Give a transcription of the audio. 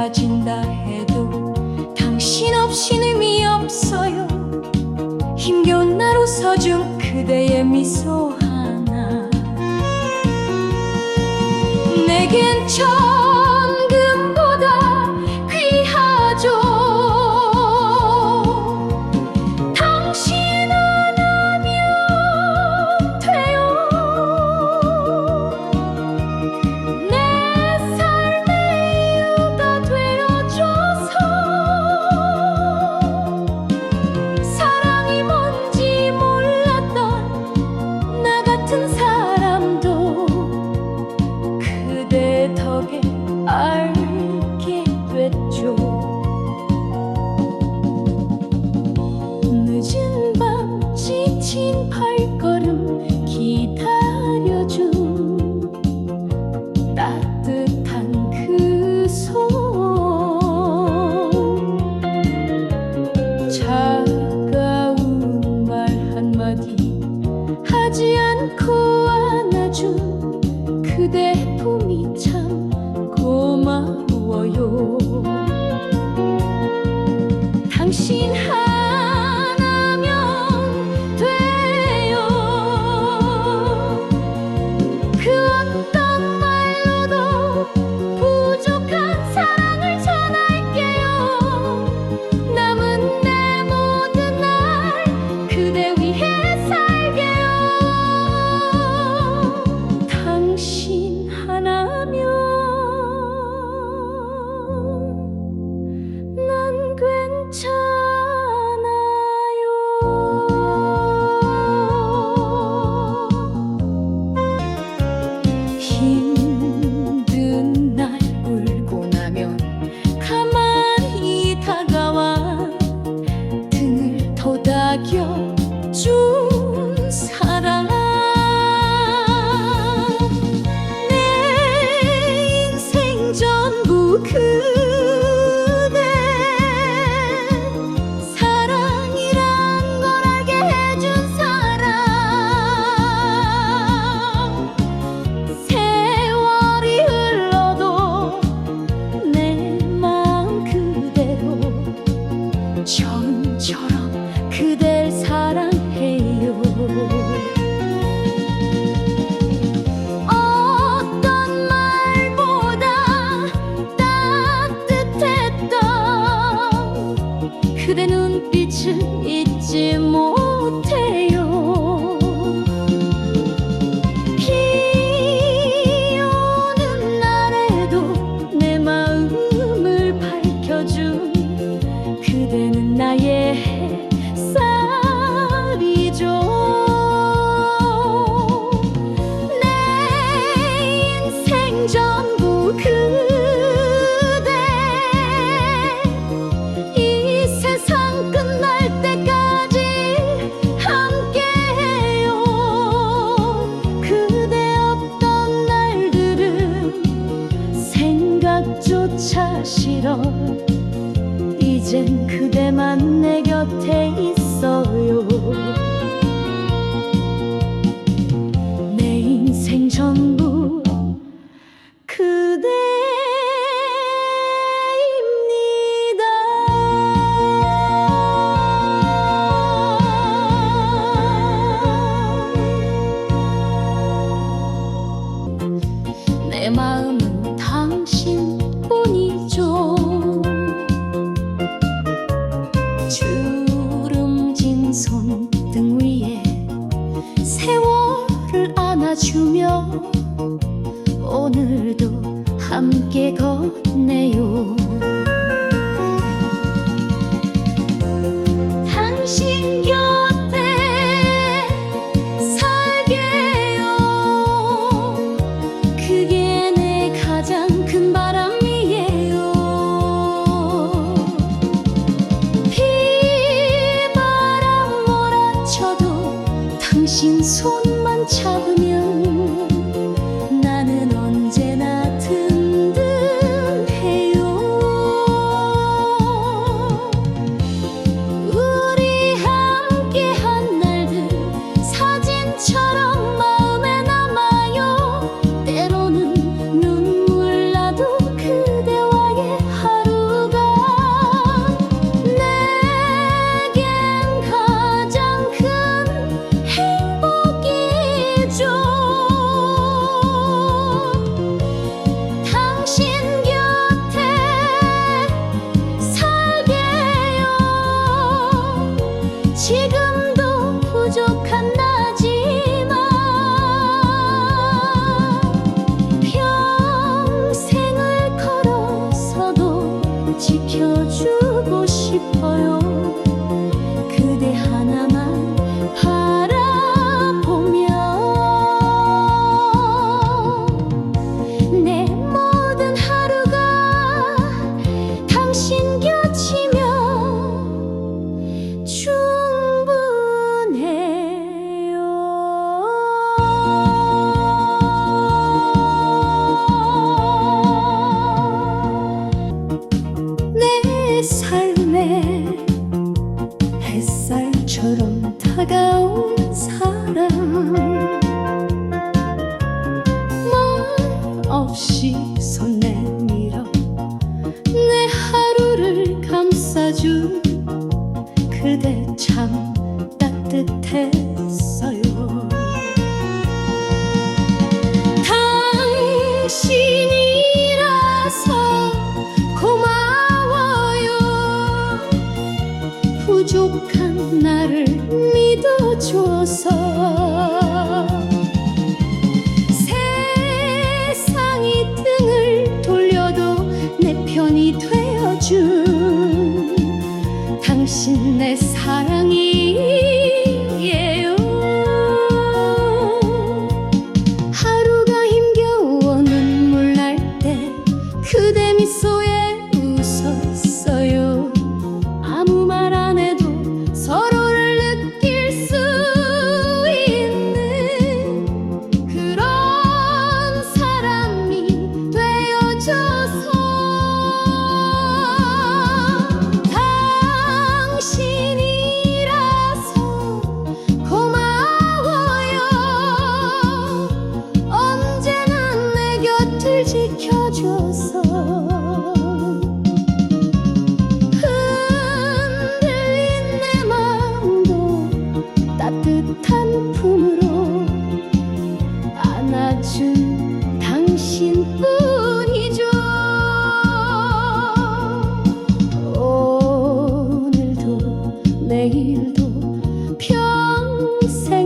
가진다 해도 당신 없인 의미 없어요. 힘겨운 날 웃어준 그대의 미소 하나. 내겐 저 그의 덕에 알게 됐죠. 늦은 밤 지친 발걸음 기다려준 따 心寒。 점차 싫어 이젠 그대만 내 곁에 있어요. 주며 오늘도 함께 걷 지켜주고 싶어요 삶에 햇살처럼 다가온 사람. 말 없이 손 내밀어 내 하루를 감싸준 그대 참 따뜻했어 부족한 나를 믿어줘서 세상이 등을 돌려도 내 편이 되어준 당신 내 사랑이 내일도 평생